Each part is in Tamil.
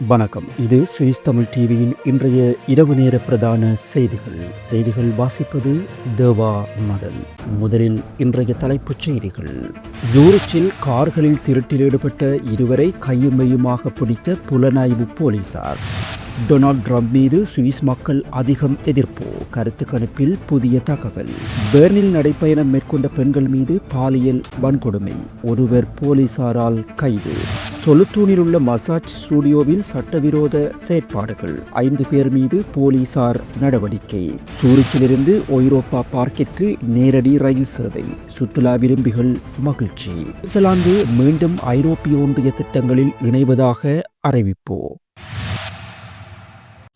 வணக்கம். இது சுவிஸ் தமிழ் டிவியின் இன்றைய இரவு நேர பிரதான செய்திகள். செய்திகள் வாசிப்பது தேவா மதன். முதலில் இன்றைய தலைப்புச் செய்திகள். ஜூரிச்சில் கார்களில் திருட்டில் ஈடுபட்ட இருவரை கையுமையுமாக பிடித்த புலனாய்வு போலீசார். டொனால்ட் ட்ரம்ப் மீது சுவிஸ் மக்கள் அதிகம் எதிர்ப்பு. கருத்து கணிப்பில் புதிய தகவல். பெர்னில் நடைப்பயணம் மேற்கொண்ட பெண்கள் மீது பாலியல் வன்கொடுமை. ஒருவர் போலீசாரால் கைது. சொலுத்தூனில் உள்ள மசாஜ் ஸ்டுடியோவில் சட்டவிரோத செயற்பாடுகள். ஐந்து பேர் மீது போலீசார் நடவடிக்கை. சூரிச்சிலிருந்து ஐரோப்பா பார்க்கிற்கு நேரடி ரயில் சேவை. சுற்றுலா விரும்பிகள் மகிழ்ச்சி. சுவிட்சர்லாந்து மீண்டும் ஐரோப்பிய ஒன்றிய திட்டங்களில் இணைவதாக அறிவிப்போம்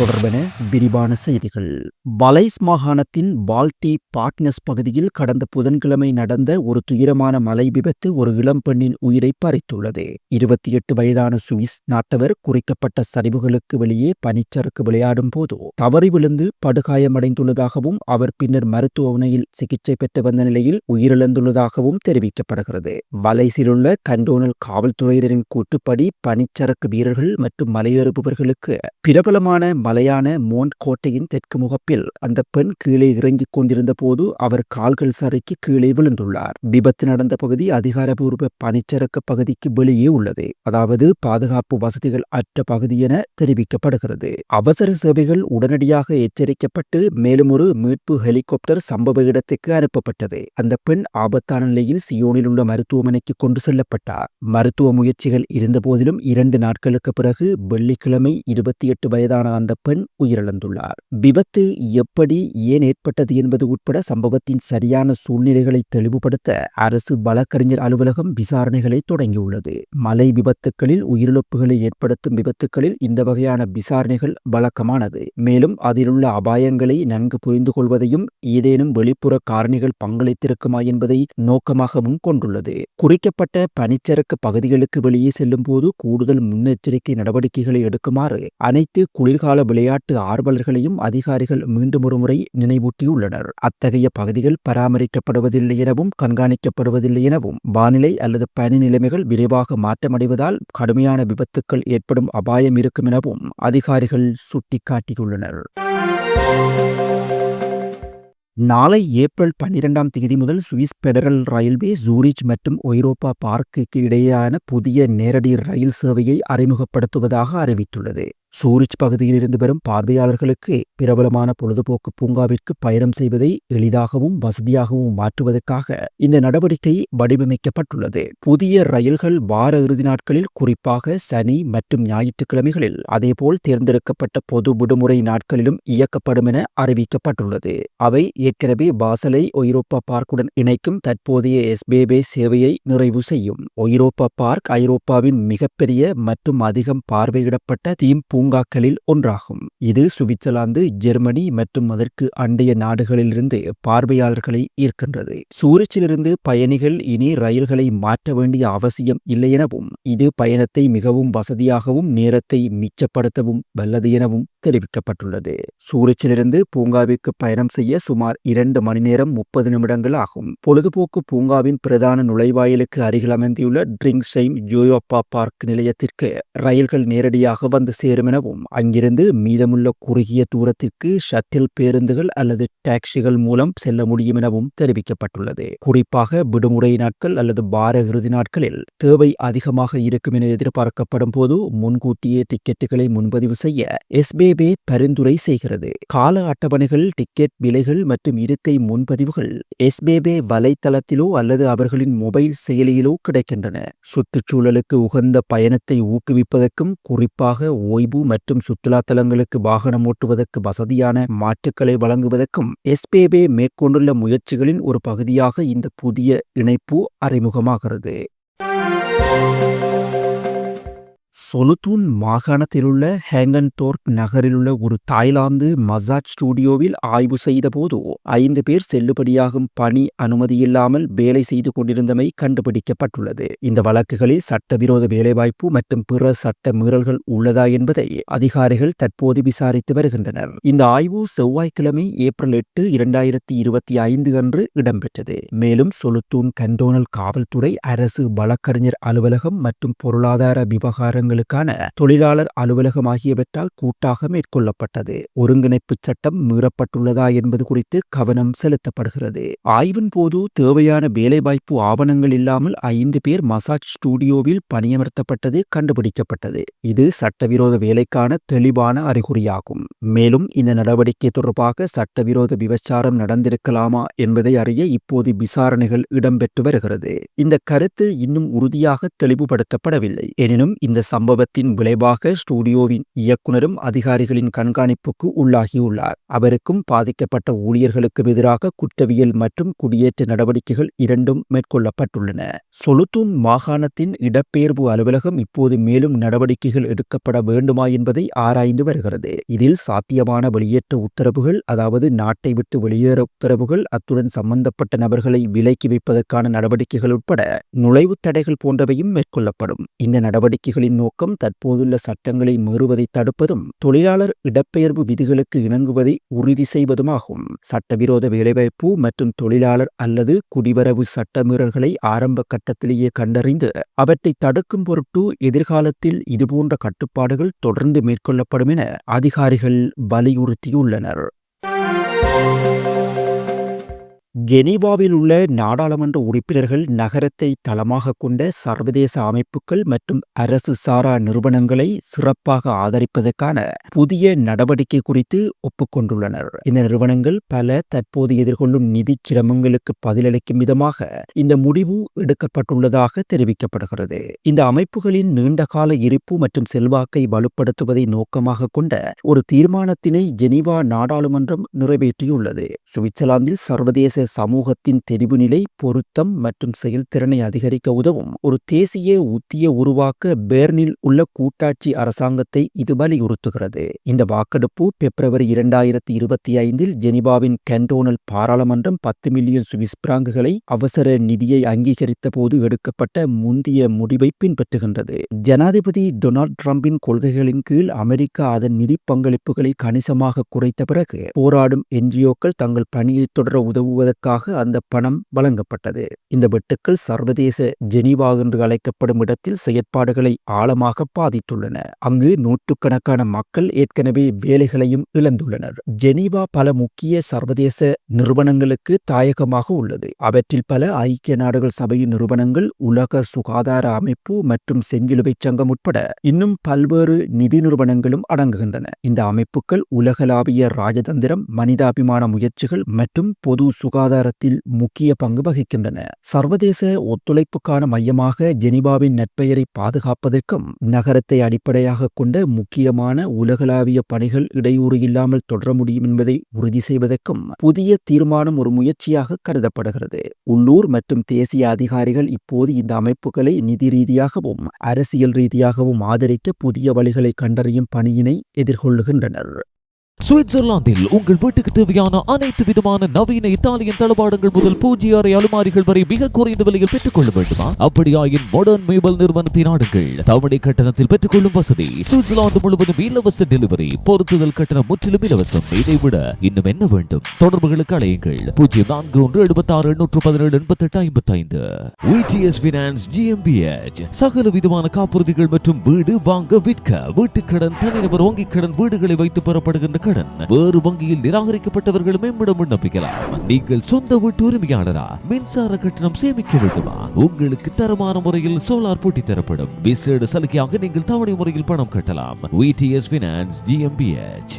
தொடர்பென விரிவான செய்திகள். வலைஸ் மாகாணத்தின் பால்டி பார்ட்னஸ் பகுதியில் கடந்த புதன்கிழமை நடந்த ஒரு துயரமான மலை விபத்து ஒரு இளம்பெண்ணின் உயிரை பறித்துள்ளது. இருபத்தி எட்டு வயதான சுவிஸ் நாட்டவர் குறிக்கப்பட்ட சரிவுகளுக்கு வெளியே பனிச்சறுக்கு விளையாடும் போது தவறி விழுந்து படுகாயமடைந்துள்ளதாகவும் அவர் பின்னர் மருத்துவமனையில் சிகிச்சை பெற்று வந்த நிலையில் உயிரிழந்துள்ளதாகவும் தெரிவிக்கப்படுகிறது. வலைசிலுள்ள கண்டோனல் காவல்துறையினரின் கூற்றுப்படி பனிச்சறுக்கு வீரர்கள் மற்றும் மலையேறுபவர்களுக்கு பிரபலமான மலையான மோண்ட் கோட்டையின் தெற்கு முகப்பில் அந்த பெண் கீழே இறங்கிக் கொண்டிருந்த போது அவர் கால்கள் சறுக்கி கீழே விழுந்துள்ளார். விபத்து நடந்த பகுதி அதிகாரபூர்வ பனிச்சரக்கு பகுதிக்கு வெளியே உள்ளது. அதாவது பாதுகாப்பு வசதிகள் அற்ற பகுதி என தெரிவிக்கப்படுகிறது. அவசர சேவைகள் உடனடியாக எச்சரிக்கப்பட்டு மேலும் ஒரு மீட்பு ஹெலிகாப்டர் சம்பவ இடத்துக்கு அனுப்பப்பட்டது. அந்த பெண் ஆபத்தான நிலையில் சியோனில் உள்ள மருத்துவமனைக்கு கொண்டு செல்லப்பட்டார். மருத்துவ முயற்சிகள் இருந்தபோதிலும் இரண்டு நாட்களுக்கு பிறகு வெள்ளிக்கிழமை இருபத்தி எட்டு வயதான அந்த பெண் உயிரிழந்துள்ளார். விபத்து எப்படி ஏன் ஏற்பட்டது என்பது உட்பட சம்பவத்தின் சரியான சூழ்நிலைகளை தெளிவுபடுத்த அரசு வழக்கறிஞர் அலுவலகம் விசாரணைகளை தொடங்கியுள்ளது. மலை விபத்துக்களில் உயிரிழப்புகளை ஏற்படுத்தும் விபத்துக்களில் இந்த வகையான விசாரணைகள் வழக்கமானது. மேலும் அதிலுள்ள அபாயங்களை நன்கு புரிந்து கொள்வதையும் ஏதேனும் வெளிப்புற காரணிகள் பங்களித்திருக்குமா என்பதை நோக்கமாகவும் கொண்டுள்ளது. குறிக்கப்பட்ட பனிச்சரக்கு பகுதிகளுக்கு வெளியே செல்லும் போது கூடுதல் முன்னெச்சரிக்கை நடவடிக்கைகளை எடுக்குமாறு அனைத்து குளிர்கால விளையாட்டு ஆர்வலர்களையும் அதிகாரிகள் மீண்டும் ஒருமுறை நினைவூட்டியுள்ளனர். அத்தகைய பகுதிகள் பராமரிக்கப்படுவதில்லை எனவும் கண்காணிக்கப்படுவதில்லை எனவும் வானிலை அல்லது பனி நிலைமைகள் விரைவாக மாற்றமடைவதால் கடுமையான விபத்துக்கள் ஏற்படும் அபாயம் இருக்கும் எனவும் அதிகாரிகள் சுட்டிக்காட்டியுள்ளனர். நாளை ஏப்ரல் பன்னிரெண்டாம் தேதி முதல் சுவிஸ் பெடரல் ரயில்வே ஜூரிச் மற்றும் ஐரோப்பா பார்க்குக்கு இடையேயான புதிய நேரடி ரயில் சேவையை அறிமுகப்படுத்துவதாக அறிவித்துள்ளது. சூரிச் பகுதியிலிருந்து வரும் பார்வையாளர்களுக்கு பிரபலமான பொழுதுபோக்கு பூங்காவிற்கு பயணம் செய்வதை எளிதாகவும் வசதியாகவும் மாற்றுவதற்காக இந்த நடவடிக்கை வடிவமைக்கப்பட்டுள்ளது. புதிய ரயில்கள் வார இறுதி நாட்களில் குறிப்பாக சனி மற்றும் ஞாயிற்றுக்கிழமைகளில் அதேபோல் தேர்ந்தெடுக்கப்பட்ட பொது விடுமுறை நாட்களிலும் இயக்கப்படும் என அறிவிக்கப்பட்டுள்ளது. அவை ஏற்கனவே பாசலை ஒய்ரோப்பா பார்க்குடன் இணைக்கும் தற்போதைய எஸ்பேபே சேவையை நிறைவு செய்யும். ஒய்ரோப்பா பார்க் ஐரோப்பாவின் மிகப்பெரிய மற்றும் அதிகம் பார்வையிடப்பட்ட தீம் பூங்காக்களில் ஒன்றாகும். இது சுவிட்சர்லாந்து ஜெர்மனி மற்றும் அதற்கு அண்டைய நாடுகளிலிருந்து பார்வையாளர்களை ஈர்க்கின்றது. சூரிச்சிலிருந்து பயணிகள் இனி ரயில்களை மாற்ற வேண்டிய அவசியம் இல்லை எனவும் இது பயணத்தை மிகவும் வசதியாகவும் நேரத்தை மிச்சப்படுத்தவும் வல்லது எனவும் தெரிவிக்கப்பட்டுள்ளது. சூரிச்சிலிருந்து பூங்காவிற்கு பயணம் செய்ய சுமார் இரண்டு மணி நேரம் முப்பது நிமிடங்கள் ஆகும். பொழுதுபோக்கு பூங்காவின் பிரதான நுழைவாயிலுக்கு அருகில் அமைந்துள்ள ட்ரிங்ஸ்டைம் ஜோயோப்பா பார்க் நிலையத்திற்கு ரயில்கள் நேரடியாக வந்து சேரும் எனவும் அங்கிருந்து மீதமுள்ள குறுகிய தூரத்திற்கு ஷட்டில் பேருந்துகள் அல்லது டாக்ஸிகள் மூலம் செல்ல முடியும் எனவும் தெரிவிக்கப்பட்டுள்ளது. குறிப்பாக விடுமுறை நாட்கள் அல்லது வார இறுதி நாட்களில் தேவை அதிகமாக இருக்கும் என எதிர்பார்க்கப்படும் போது முன்கூட்டியே டிக்கெட்டுகளை முன்பதிவு செய்ய எஸ்பி எஸ்பேபே பரிந்துரை செய்கிறது. கால அட்டவணைகள் டிக்கெட் விலைகள் மற்றும் இருக்கை முன்பதிவுகள் எஸ்பேபே வலைத்தளத்திலோ அல்லது அவர்களின் மொபைல் செயலியிலோ கிடைக்கின்றன. சுற்றுச்சூழலுக்கு உகந்த பயணத்தை ஊக்குவிப்பதற்கும் குறிப்பாக ஓய்வு மற்றும் சுற்றுலா தலங்களுக்கு வாகனம் ஓட்டுவதற்கு வசதியான மாற்றுக்களை வழங்குவதற்கும் எஸ்பேபே மேற்கொண்டுள்ள முயற்சிகளின் ஒரு பகுதியாக இந்த புதிய இணைப்பு அறிமுகமாகிறது. சொலுத்தூன் மாகாணத்திலுள்ள ஹேங்கன்தோர்க் நகரிலுள்ள ஒரு தாய்லாந்து மசாஜ் ஸ்டுடியோவில் ஆய்வு செய்தபோது ஐந்து பேர் செல்லுபடியாகும் பணி அனுமதியில்லாமல் வேலை செய்து கொண்டிருந்தமை கண்டுபிடிக்கப்பட்டுள்ளது. இந்த வழக்குகளில் சட்டவிரோத வேலைவாய்ப்பு மற்றும் பிற சட்ட மீறல்கள் உள்ளதா என்பதை அதிகாரிகள் தற்போது விசாரித்து வருகின்றனர். இந்த ஆய்வு செவ்வாய்க்கிழமை ஏப்ரல் எட்டு இரண்டாயிரத்தி இருபத்தி ஐந்து அன்று இடம்பெற்றது. மேலும் சொலுத்தூன் கண்டோனல் காவல்துறை அரசு வழக்கறிஞர் அலுவலகம் மற்றும் பொருளாதார விவகாரங்களுக்கான தொழிலாளர் அலுவலகம் ஆகியவற்றால் கூட்டாக மேற்கொள்ளப்பட்டது. ஒருங்கிணைப்பு சட்டம் மீறப்பட்டுள்ளதா என்பது குறித்து கவனம் செலுத்தப்படுகிறது. ஆய்வின் போது தேவையான வேலைவாய்ப்பு ஆவணங்கள் இல்லாமல் ஐந்து பேர் மசாஜ் ஸ்டுடியோவில் பணியமர்த்தப்பட்டது கண்டுபிடிக்கப்பட்டது. இது சட்டவிரோத வேலைக்கான தெளிவான அறிகுறியாகும். மேலும் இந்த நடவடிக்கை தொடர்பாக சட்டவிரோத விபச்சாரம் நடந்திருக்கலாமா என்பதை அறிய இப்போது விசாரணைகள் இடம்பெற்று வருகிறது. இந்த கருத்து இன்னும் உறுதியாக தெளிவுபடுத்தப்படவில்லை. எனினும் இந்த சம்பவத்தின் விளைவாக ஸ்டுடியோவின் இயக்குனரும் அதிகாரிகளின் கண்காணிப்புக்கு உள்ளாகியுள்ளார். அவருக்கும் பாதிக்கப்பட்ட ஊழியர்களுக்கும் எதிராக குற்றவியல் மற்றும் குடியேற்ற நடவடிக்கைகள் இரண்டும் மேற்கொள்ளப்பட்டுள்ளன. சொலுத்தூன் மாகாணத்தின் இடப்பெயர்வு அலுவலகம் இப்போது மேலும் நடவடிக்கைகள் எடுக்கப்பட வேண்டுமா என்பதை ஆராய்ந்து வருகிறது. இதில் சாத்தியமான வெளியேற்ற உத்தரவுகள் அதாவது நாட்டை விட்டு வெளியேற உத்தரவுகள் அத்துடன் சம்பந்தப்பட்ட நபர்களை விலக்கி வைப்பதற்கான நடவடிக்கைகள் உட்பட நுழைவுத் தடைகள் போன்றவையும் மேற்கொள்ளப்படும். இந்த நடவடிக்கைகளின் நோக்கம் தற்போதுள்ள சட்டங்களை மீறுவதை தடுப்பதும் தொழிலாளர் இடப்பெயர்வு விதிகளுக்கு இணங்குவதை உறுதி செய்வதுமாகும். சட்டவிரோத வேலைவாய்ப்பு மற்றும் தொழிலாளர் அல்லது குடிவரவு சட்டமீறல்களை ஆரம்ப கட்டத்திலேயே கண்டறிந்து அவற்றை தடுக்கும் பொருட்டு எதிர்காலத்தில் இதுபோன்ற கட்டுப்பாடுகள் தொடர்ந்து மேற்கொள்ளப்படும் என அதிகாரிகள் வலியுறுத்தியுள்ளனர். கெனிவாவில் உள்ள நாடாளுமன்ற உறுப்பினர்கள் நகரத்தை தளமாக கொண்ட சர்வதேச அமைப்புகள் மற்றும் அரசு சாரா நிறுவனங்களை சிறப்பாக ஆதரிப்பதற்கான புதிய நடவடிக்கை குறித்து ஒப்புக்கொண்டுள்ளனர் இந்த நிறுவனங்கள் பல தற்போது எதிர்கொள்ளும் நிதி சிரமங்களுக்கு பதிலளிக்கும் விதமாக இந்த முடிவு எடுக்கப்பட்டுள்ளதாக தெரிவிக்கப்படுகிறது. இந்த அமைப்புகளின் நீண்டகால இருப்பு மற்றும் செல்வாக்கை வலுப்படுத்துவதை நோக்கமாக கொண்ட ஒரு தீர்மானத்தினை ஜெனீவா நாடாளுமன்றம் நிறைவேற்றியுள்ளது. சுவிட்சர்லாந்தில் சர்வதேச சமூகத்தின் தெரிவுநிலை பொருத்தம் மற்றும் செயல்திறனை அதிகரிக்க உதவும். ஒரு தேசிய உத்தியை உருவாக்க பேர்னில் உள்ள கூட்டாட்சி அரசாங்கத்தை இது வலியுறுத்துகிறது. இந்த வாக்கெடுப்பு பிப்ரவரி இரண்டாயிரத்தி இருபத்தி ஐந்தில் ஜெனிவாவின் கேண்டோனல் பாராளுமன்றம் பத்து மில்லியன் சுவிஸ் பிராங்குகளை அவசர நிதியை அங்கீகரித்த போது எடுக்கப்பட்ட முந்தைய முடிவை பின்பற்றுகின்றது. ஜனாதிபதி டொனால்ட் ட்ரம்பின் கொள்கைகளின் கீழ் அமெரிக்கா அதன் நிதி பங்களிப்புகளை கணிசமாக குறைத்த பிறகு போராடும் என்ஜிஓக்கள் தங்கள் பணியை தொடர செய்வதற்காக அந்த பணம் வழங்கப்பட்டது. இந்த வெட்டுக்கள் சர்வதேச ஜெனீவா என்று அழைக்கப்படும் இடத்தில் செயற்பாடுகளை ஆழமாக பாதித்துள்ளன. அங்கு நூற்றுக்கணக்கான மக்கள் ஏற்கனவே வேலைகளையும் இழந்துள்ளனர். ஜெனீவா பல முக்கிய சர்வதேச நிறுவனங்களுக்கு தாயகமாக உள்ளது. அவற்றில் பல ஐக்கிய நாடுகள் சபையின் நிறுவனங்கள் உலக சுகாதார அமைப்பு மற்றும் செஞ்சிலுவை சங்கம் உட்பட இன்னும் பல்வேறு நிதி நிறுவனங்களும் அடங்குகின்றன. இந்த அமைப்புகள் உலகளாவிய ராஜதந்திரம் மனிதாபிமான முயற்சிகள் மற்றும் பொது சுகாதாரத்தில் முக்கிய பங்கு வகிக்கின்றன. சர்வதேச ஒத்துழைப்புக்கான மையமாக ஜெனீவாவின் நற்பெயரை பாதுகாப்பதற்கும் நகரத்தை அடிப்படையாக கொண்ட முக்கியமான உலகளாவிய பணிகள் இடையூறு இல்லாமல் தொடர முடியும் என்பதை உறுதி செய்வதற்கும் புதிய தீர்மானம் ஒரு முயற்சியாக கருதப்படுகிறது. உள்ளூர் மற்றும் தேசிய அதிகாரிகள் இப்போது இந்த அமைப்புகளை நிதி ரீதியாகவும் அரசியல் ரீதியாகவும் ஆதரித்து புதிய வழிகளை கண்டறியும் பணியினை எதிர்கொள்ளுகின்றனர். சுவிட்சர்லாந்தில் உங்கள் வீட்டுக்கு தேவையான அனைத்து விதமான நவீன இத்தாலியன் தளபாடங்கள் முதல் பூஜ்ய அறை அலுமாரிகள் வரை மிக குறைந்த விலையில் பெற்றுக்கொள்ள வேண்டுமா? அப்படியாயின் மாடர்ன் மேபல் நிறுவனத்தை நாடுங்கள் தவணை கட்டணத்தில் பெற்றுக்கொள்ளும் வசதி. சுவிட்சர்லாந்து முழுவதும் இலவச டெலிவரி பொருத்துதல் கட்டணம் முற்றிலும் இலவசம். இதை விட இன்னும் என்ன வேண்டும்? தொடர்புகளுக்கு அழையுங்கள். பூஜ்ஜியம் நான்கு ஒன்று எழுபத்தி ஆறு எண்ணூற்று பதினேழு எண்பத்தி எட்டு ஐம்பத்தி ஐந்து விடிஎஸ் பினான்ஸ் ஜிஎம்பிஎச் சகல விதமான காப்புறுதிகள் மற்றும் வீடு வாங்க விற்க வீட்டுக்கடன் தனிநபர் வங்கிக் கடன் வீடுகளை வைத்து பெறப்படுகின்ற கடன் வேறு வங்கியில் நிராகரிக்கப்பட்டவர்களுமே இடம் விண்ணப்பிக்கலாம். நீங்கள் சொந்த வீட்டு உரிமையாளரா? மின்சார கட்டணம் சேமிக்க வேண்டுமா? உங்களுக்கு தரமான முறையில் சோலார் போட்டி தரப்படும். விசேட சலுகையாக நீங்கள் தவணை முறையில் பணம் கட்டலாம். விடிஎஸ் பினான்ஸ் ஜிஎம்பிஎச்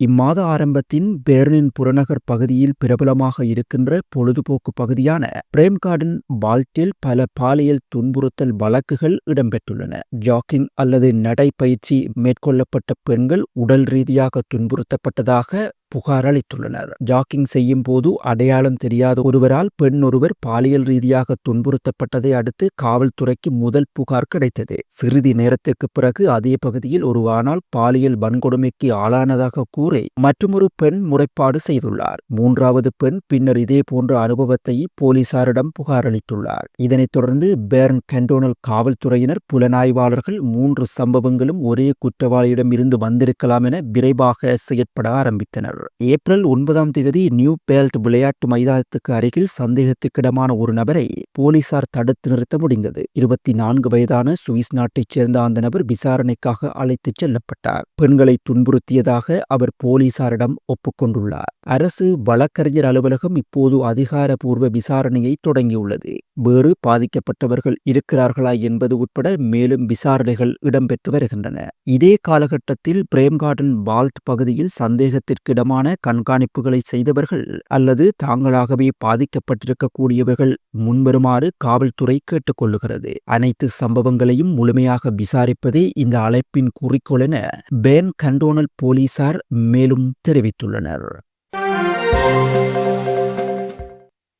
இம்மாத ஆரம்பத்தின் பேர்னின் புறநகர் பகுதியில் பிரபலமாக இருக்கின்ற பொழுதுபோக்கு பகுதியான பிரேம் கார்டன் பால்ட்டில் பல பாலியல் துன்புறுத்தல் வழக்குகள் இடம்பெற்றுள்ளன. ஜாக்கிங் அல்லது நடைப்பயிற்சி மேற்கொள்ளப்பட்ட பெண்கள் உடல் ரீதியாக துன்புறுத்தப்பட்டதாக புகார் அளித்துள்ளனர். ஜாக்கிங் செய்யும் போது அடையாளம் தெரியாத ஒருவரால் பெண் ஒருவர் பாலியல் ரீதியாக துன்புறுத்தப்பட்டதை அடுத்து காவல்துறைக்கு முதல் புகார் கிடைத்தது. சிறிது நேரத்துக்கு பிறகு அதே பகுதியில் ஒரு ஆணால் பாலியல் வன்கொடுமைக்கு ஆளானதாக கூறி மற்றொரு பெண் முறைப்பாடு செய்துள்ளார். மூன்றாவது பெண் பின்னர் இதே போன்ற அனுபவத்தை போலீசாரிடம் புகார் அளித்துள்ளார். இதனைத் தொடர்ந்து பேர்ன் கண்டோனல் காவல்துறையினர் புலனாய்வாளர்கள் மூன்று சம்பவங்களும் ஒரே குற்றவாளியிடம் இருந்து வந்திருக்கலாம் என விரைவாக செயற்பட ஆரம்பித்தனர். ஏப்ரல் ஒன்பதாம் தேதி நியூ பேல்ட் விளையாட்டு மைதானத்துக்கு அருகில் சந்தேகத்துக்கிடமான ஒரு நபரை போலீசார் தடுத்து நிறுத்த முடிந்தது. இருபத்தி நான்கு வயதான சுவிஸ் நாட்டைச் சேர்ந்த அந்த நபர் விசாரணைக்காக அழைத்துச் செல்லப்பட்டார். பெண்களை துன்புறுத்தியதாக அவர் போலீசாரிடம் ஒப்புக்கொண்டுள்ளார். அரசு வழக்கறிஞர் அலுவலகம் இப்போது அதிகாரபூர்வ விசாரணையை தொடங்கியுள்ளது. வேறு பாதிக்கப்பட்டவர்கள் இருக்கிறார்களா என்பது உட்பட மேலும் விசாரணைகள் இடம்பெற்று வருகின்றன. இதே காலகட்டத்தில் பிரேம்கார்டன் பால்ட் பகுதியில் சந்தேகத்திற்கிடம் தீவிரமான கண்காணிப்புகளை செய்தவர்கள் அல்லது தாங்களாகவே பாதிக்கப்பட்டிருக்கக்கூடியவர்கள் முன்வருமாறு காவல்துறை கேட்டுக்கொள்ளுகிறது. அனைத்து சம்பவங்களையும் முழுமையாக விசாரிப்பதே இந்த அழைப்பின் குறிக்கோள் என பேன் கண்டோனல் போலீசார் மேலும் தெரிவித்துள்ளனர்.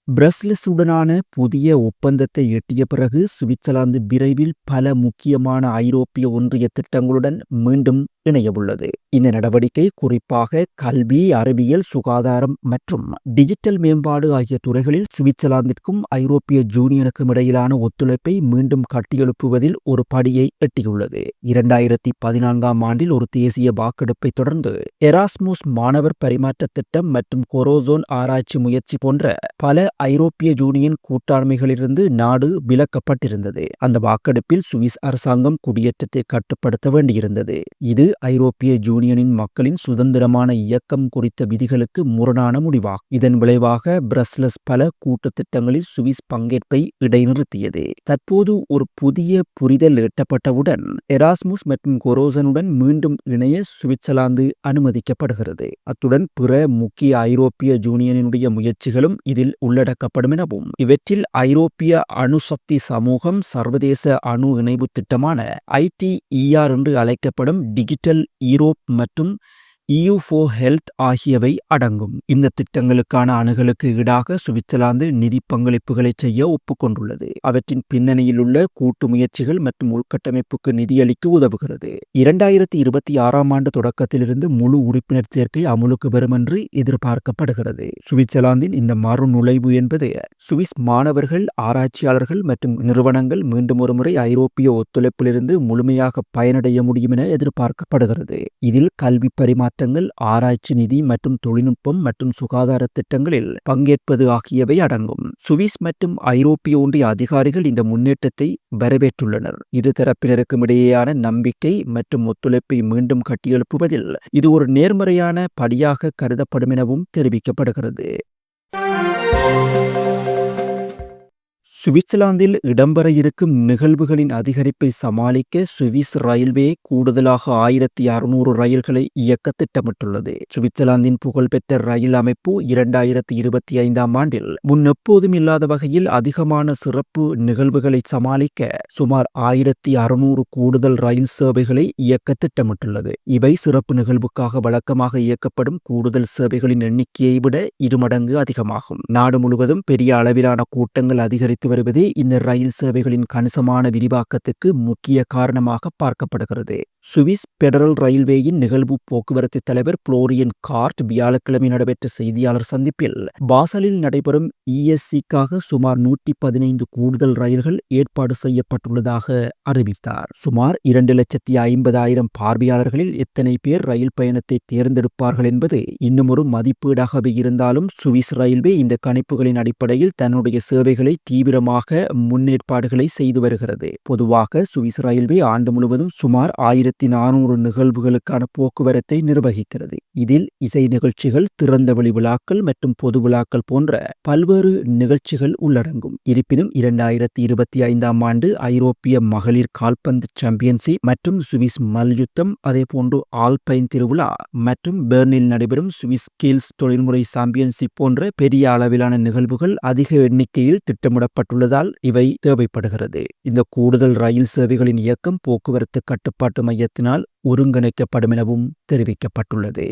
பிரஸ்லஸுடனான புதிய ஒப்பந்தத்தை எட்டிய பிறகு சுவிட்சர்லாந்து விரைவில் பல முக்கியமான ஐரோப்பிய ஒன்றிய திட்டங்களுடன் மீண்டும் இணையவுள்ளது. இந்த நடவடிக்கை குறிப்பாக கல்வி அறிவியல் சுகாதாரம் மற்றும் டிஜிட்டல் மேம்பாடு ஆகிய துறைகளில் சுவிட்சர்லாந்திற்கும் ஐரோப்பிய ஜூனியனுக்கும் இடையிலான ஒத்துழைப்பை மீண்டும் கட்டியெழுப்புவதில் ஒரு படியை எட்டியுள்ளது. இரண்டாயிரத்தி பதினான்காம் ஆண்டில் ஒரு தேசிய வாக்கெடுப்பை தொடர்ந்து எராஸ்மோஸ் மாணவர் பரிமாற்ற திட்டம் மற்றும் கொரோசோன் ஆராய்ச்சி முயற்சி போன்ற பல ஐரோப்பிய ஜூனியன் கூட்டாண்மைகளிலிருந்து நாடு விலக்கப்பட்டிருந்தது. அந்த வாக்கெடுப்பில் சுவிஸ் அரசாங்கம் குடியேற்றத்தை கட்டுப்படுத்த வேண்டியிருந்தது. இது ஐரோப்பிய ஜூனியனின் மக்களின் சுதந்திரமான இயக்கம் குறித்த விதிகளுக்கு முரணான முடிவாகும் இதன் விளைவாக பிரஸ்லஸ் பல கூட்டு திட்டங்களில் சுவிஸ் பங்கேற்பை இடைநிறுத்தியது. தற்போது ஒரு புதிய புரிதல் எட்டப்பட்டவுடன் எராஸ்முஸ் மற்றும் கொரோசனுடன் மீண்டும் இணைய சுவிட்சர்லாந்து அனுமதிக்கப்படுகிறது. அத்துடன் பிற முக்கிய ஐரோப்பிய யூனியனினுடைய முயற்சிகளும் இதில் உள்ளடக்கப்படும் எனவும் இவற்றில் ஐரோப்பிய அணுசக்தி சமூகம் சர்வதேச அணு இணைவு திட்டமான ஐடிஇஆர் என்று அழைக்கப்படும் டிஜிட்டல் ஈரோப் மற்றும் EU for ஹெல்த் ஆகியவை அடங்கும். இந்த திட்டங்களுக்கான அணுகலுக்கு ஈடாக சுவிட்சர்லாந்து நிதி பங்களிப்புகளை செய்ய ஒப்புக்கொண்டுள்ளது. அவற்றின் பின்னணியில் உள்ள கூட்டு முயற்சிகள் மற்றும் உள்கட்டமைப்புக்கு நிதியளிக்க உதவுகிறது. இரண்டாயிரத்தி இருபத்தி ஆறாம் ஆண்டு தொடக்கத்திலிருந்து முழு உறுப்பினர் சேர்க்கை அமுலுக்கு வரும் என்று எதிர்பார்க்கப்படுகிறது. சுவிட்சர்லாந்தின் இந்த மறு நுழைவு என்பது சுவிஸ் மாணவர்கள் ஆராய்ச்சியாளர்கள் மற்றும் நிறுவனங்கள் மீண்டும் ஒருமுறை ஐரோப்பிய ஒத்துழைப்பிலிருந்து முழுமையாக பயனடைய முடியும் என எதிர்பார்க்கப்படுகிறது. இதில் கல்வி பரிமாற்ற திட்டங்கள் ஆராய்ச்சி நிதி மற்றும் தொழில்நுட்பம் மற்றும் சுகாதார திட்டங்களில் பங்கேற்பது ஆகியவை அடங்கும். சுவிஸ் மற்றும் ஐரோப்பிய ஒன்றிய அதிகாரிகள் இந்த முன்னேற்றத்தை வரவேற்றுள்ளனர். இருதரப்பினருக்கும் இடையேயான நம்பிக்கை மற்றும் ஒத்துழைப்பை மீண்டும் கட்டியெழுப்புவதில் இது ஒரு நேர்மறையான படியாக கருதப்படும் எனவும் தெரிவிக்கப்படுகிறது. சுவிட்சர்லாந்தில் இடம்பெற இருக்கும் நிகழ்வுகளின் அதிகரிப்பை சமாளிக்க சுவிஸ் ரயில்வே கூடுதலாக ஆயிரத்தி அறுநூறு ரயில்களை இயக்க திட்டமிட்டுள்ளது. சுவிட்சர்லாந்தின் புகழ்பெற்ற ரயில் அமைப்பு இரண்டாயிரத்தி இருபத்தி ஐந்தாம் ஆண்டில் முன்னெப்போதும் இல்லாத வகையில் அதிகமான சிறப்பு நிகழ்வுகளை சமாளிக்க சுமார் ஆயிரத்தி அறுநூறு கூடுதல் ரயில் சேவைகளை இயக்க திட்டமிட்டுள்ளது. இவை சிறப்பு நிகழ்வுக்காக வழக்கமாக இயக்கப்படும் கூடுதல் சேவைகளின் எண்ணிக்கையை விட இருமடங்கு அதிகமாகும். நாடு முழுவதும் பெரிய அளவிலான கூட்டங்கள் அதிகரித்து வருவதே இந்த ரயில் சேவைகளின் கணிசமான விரிவாக்கத்துக்கு முக்கிய காரணமாக பார்க்கப்படுகிறது. சுவிஸ் பெடரல் ரயில்வேயின் நிகழ்வு போக்குவரத்து தலைவர் புளோரியன் கார்ட் வியாழக்கிழமை நடைபெற்ற செய்தியாளர் சந்திப்பில் பாசலில் நடைபெறும் இஎஸ்சிக்காக சுமார் நூற்றி பதினைந்து கூடுதல் ரயில்கள் ஏற்பாடு செய்யப்பட்டுள்ளதாக அறிவித்தார். சுமார் இரண்டு லட்சத்தி ஐம்பதாயிரம் பார்வையாளர்களில் எத்தனை பேர் ரயில் பயணத்தை தேர்ந்தெடுப்பார்கள் என்பது இன்னுமொரு மதிப்பீடாகவே இருந்தாலும் சுவிஸ் ரயில்வே இந்த கணிப்புகளின் அடிப்படையில் தன்னுடைய சேவைகளை தீவிர தீவிரமாக முன்னேற்பாடுகளை செய்து வருகிறது. பொதுவாக சுவிஸ் ரயில்வே ஆண்டு முழுவதும் சுமார் ஆயிரத்தி நானூறு நிகழ்வுகளுக்கான போக்குவரத்தை நிர்வகிக்கிறது. இதில் இசை நிகழ்ச்சிகள் திறந்த வழி விழாக்கள் மற்றும் பொது விழாக்கள் போன்ற பல்வேறு நிகழ்ச்சிகள் உள்ளடங்கும். இருப்பினும் இரண்டாயிரத்தி இருபத்தி ஐந்தாம் ஆண்டு ஐரோப்பிய மகளிர் கால்பந்து சாம்பியன்ஷிப் மற்றும் சுவிஸ் மல்யுத்தம் அதேபோன்று ஆல்பைன் திருவிழா மற்றும் பெர்னில் நடைபெறும் சுவிஸ் கீல்ஸ் தொழில்முறை சாம்பியன்ஷிப் போன்ற பெரிய அளவிலான நிகழ்வுகள் அதிக எண்ணிக்கையில் திட்டமிடப்பட்டுள்ளதால் இவை தேவைப்படுகிறது. இந்த கூடுதல் ரயில் சேவைகளின் இயக்கம் போக்குவரத்து கட்டுப்பாட்டு மையத்தினால் ஒருங்கிணைக்கப்படும் எனவும் தெரிவிக்கப்பட்டுள்ளது.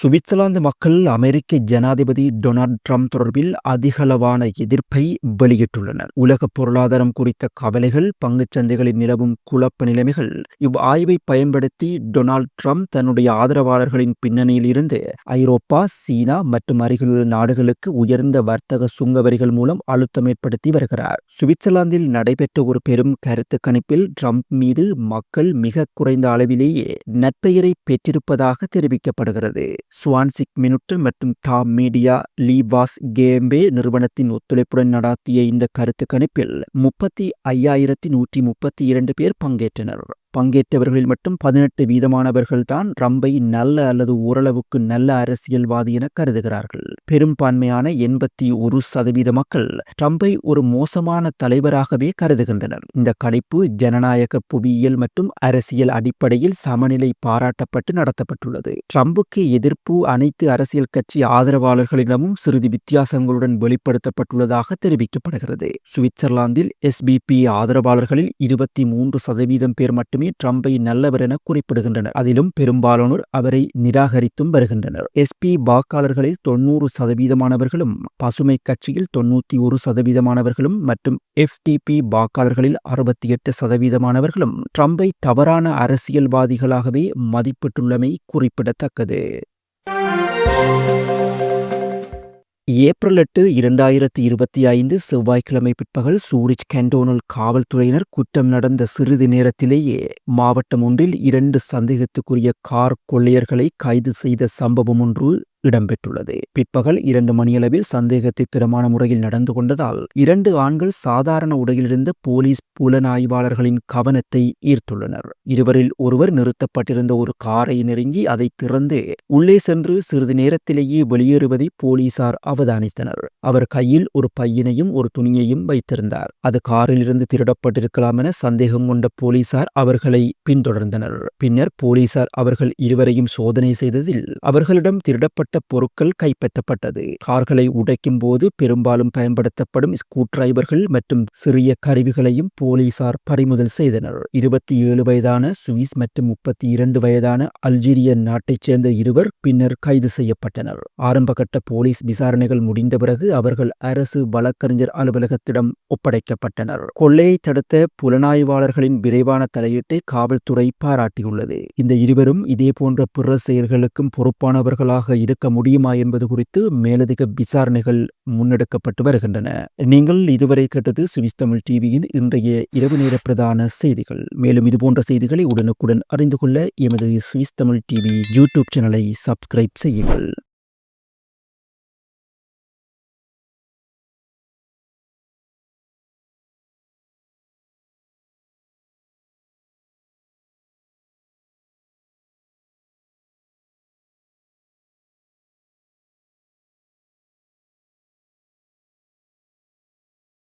சுவிட்சர்லாந்து மக்கள் அமெரிக்க ஜனாதிபதி டொனால்ட் ட்ரம்ப் தொடர்பில் அதிகளவான எதிர்ப்பை வெளியிட்டுள்ளனர். உலக பொருளாதாரம் குறித்த கவலைகள் பங்குச்சந்தைகளில் நிலவும் குழப்ப நிலைமைகள் இவ் ஆய்வை பயன்படுத்தி டொனால்ட் ட்ரம்ப் தன்னுடைய ஆதரவாளர்களின் பின்னணியில் இருந்து ஐரோப்பா சீனா மற்றும் அருகிலுள்ள நாடுகளுக்கு உயர்ந்த வர்த்தக சுங்க வரிகள் மூலம் அழுத்தம் ஏற்படுத்தி வருகிறார். சுவிட்சர்லாந்தில் நடைபெற்ற ஒரு பெரும் கருத்து கணிப்பில் ட்ரம்ப் மீது மக்கள் மிக குறைந்த அளவிலேயே நற்பெயரை பெற்றிருப்பதாக தெரிவிக்கப்படுகிறது. சுவான்சிக் மினுட்டு மற்றும் டாம் மீடியா லீவாஸ் கேம்பே நிறுவனத்தின் ஒத்துழைப்புடன் நடாத்திய இந்த கருத்து கணிப்பில் முப்பத்தி ஐயாயிரத்தி நூற்றி முப்பத்தி இரண்டு பேர் பங்கேற்றனர். பங்கேற்றவர்களில் மட்டும் பதினெட்டு வீதமானவர்கள்தான் ரம்பை நல்ல அல்லது ஓரளவுக்கு நல்ல அரசியல்வாதி என கருதுகிறார்கள். பெரும்பான்மையான எண்பத்தி ஒரு சதவீத மக்கள் ட்ரம்பை ஒரு மோசமான தலைவராகவே கருதுகின்றனர். இந்த கணிப்பு ஜனநாயக புவியியல் மற்றும் அரசியல் அடிப்படையில் சமநிலை பாராட்டப்பட்டு நடத்தப்பட்டுள்ளது. ட்ரம்புக்கு எதிர்ப்பு அனைத்து அரசியல் கட்சி ஆதரவாளர்களிடமும் சிறிது வித்தியாசங்களுடன் வெளிப்படுத்தப்பட்டுள்ளதாக தெரிவிக்கப்படுகிறது. சுவிட்சர்லாந்தில் எஸ்பிபி ஆதரவாளர்களில் இருபத்தி மூன்று சதவீதம் பேர் மட்டும் ட்ரம்பை நல்லவர் என குறிப்பிடுகின்றனர். அதிலும் பெரும்பாலானோர் அவரை நிராகரித்தும் வருகின்றனர். எஸ்பி வாக்காளர்களில் தொன்னூறு சதவீதமானவர்களும் பசுமை கட்சியில் தொன்னூத்தி ஒரு சதவீதமானவர்களும் மற்றும் எஃப்டிபி வாக்காளர்களில் அறுபத்தி எட்டு சதவீதமானவர்களும் ட்ரம்பை தவறான அரசியல்வாதிகளாகவே மதிப்பிட்டுள்ளமை குறிப்பிடத்தக்கது. ஏப்ரல் எட்டு இரண்டாயிரத்தி இருபத்தி ஐந்து செவ்வாய்க்கிழமை பிற்பகல் சூரிச் கேண்டோனல் காவல்துறையினர் குற்றம் நடந்த சிறிது நேரத்திலேயே மாவட்டம் ஒன்றில் இரண்டு சந்தேகத்துக்குரிய கார் கொள்ளையர்களை கைது செய்த சம்பவம் ஒன்று இடம்பெற்றுள்ளது. பிற்பகல் இரண்டு மணியளவில் சந்தேகத்திற்கிடமான முறையில் நடந்து கொண்டதால் இரண்டு ஆண்கள் சாதாரண உடையிலிருந்த போலீஸ் புலனாய்வாளர்களின் கவனத்தை ஈர்த்துள்ளனர். இருவரில் ஒருவர் நிறுத்தப்பட்டிருந்த ஒரு காரை நெருங்கி அதை திறந்து உள்ளே சென்று சிறிது நேரத்திலேயே வெளியேறுவதை போலீசார் அவதானித்தனர். அவர் கையில் ஒரு பையினையும் ஒரு துணியையும் வைத்திருந்தார். அது காரில் இருந்து திருடப்பட்டிருக்கலாம் என சந்தேகம் கொண்ட போலீசார் அவர்களை பின்தொடர்ந்தனர். பின்னர் போலீசார் அவர்கள் இருவரையும் சோதனை செய்ததில் அவர்களிடம் திருடப்பட்ட கடத்தப்பட்ட பொருட்கள் கைப்பற்றப்பட்டது. கார்களை உடைக்கும் போது பெரும்பாலும் பயன்படுத்தப்படும் ஸ்க்ரூ டிரைவர்கள் மற்றும் சிறிய கருவிகளையும் போலீசார் பறிமுதல் செய்தனர். இருபத்தி ஏழு வயதான சுவிஸ் மற்றும் முப்பத்தி இரண்டு வயதான அல்ஜீரிய நாட்டைச் சேர்ந்த இருவர் பின்னர் கைது செய்யப்பட்டனர். ஆரம்பகட்ட போலீஸ் விசாரணைகள் முடிந்த பிறகு அவர்கள் அரசு வழக்கறிஞர் அலுவலகத்திடம் ஒப்படைக்கப்பட்டனர். கொள்ளையை தடுத்த புலனாய்வாளர்களின் விரைவான தலையீட்டை காவல்துறை பாராட்டியுள்ளது. இந்த இருவரும் இதேபோன்ற பிற செயல்களுக்கும் பொறுப்பானவர்களாக இருக்க முடியுமா என்பது குறித்து மேலதிக விசாரணைகள் முன்னெடுக்கப்பட்டு வருகின்றன. நீங்கள் இதுவரை கேட்டது சுவிஸ் தமிழ் டிவியின் இன்றைய இரவு நேர பிரதான செய்திகள். மேலும் இதுபோன்ற செய்திகளை உடனுக்குடன் அறிந்து கொள்ள எமது சுவிஸ் தமிழ் டிவி யூடியூப் சேனலை சப்ஸ்கிரைப் செய்யுங்கள்.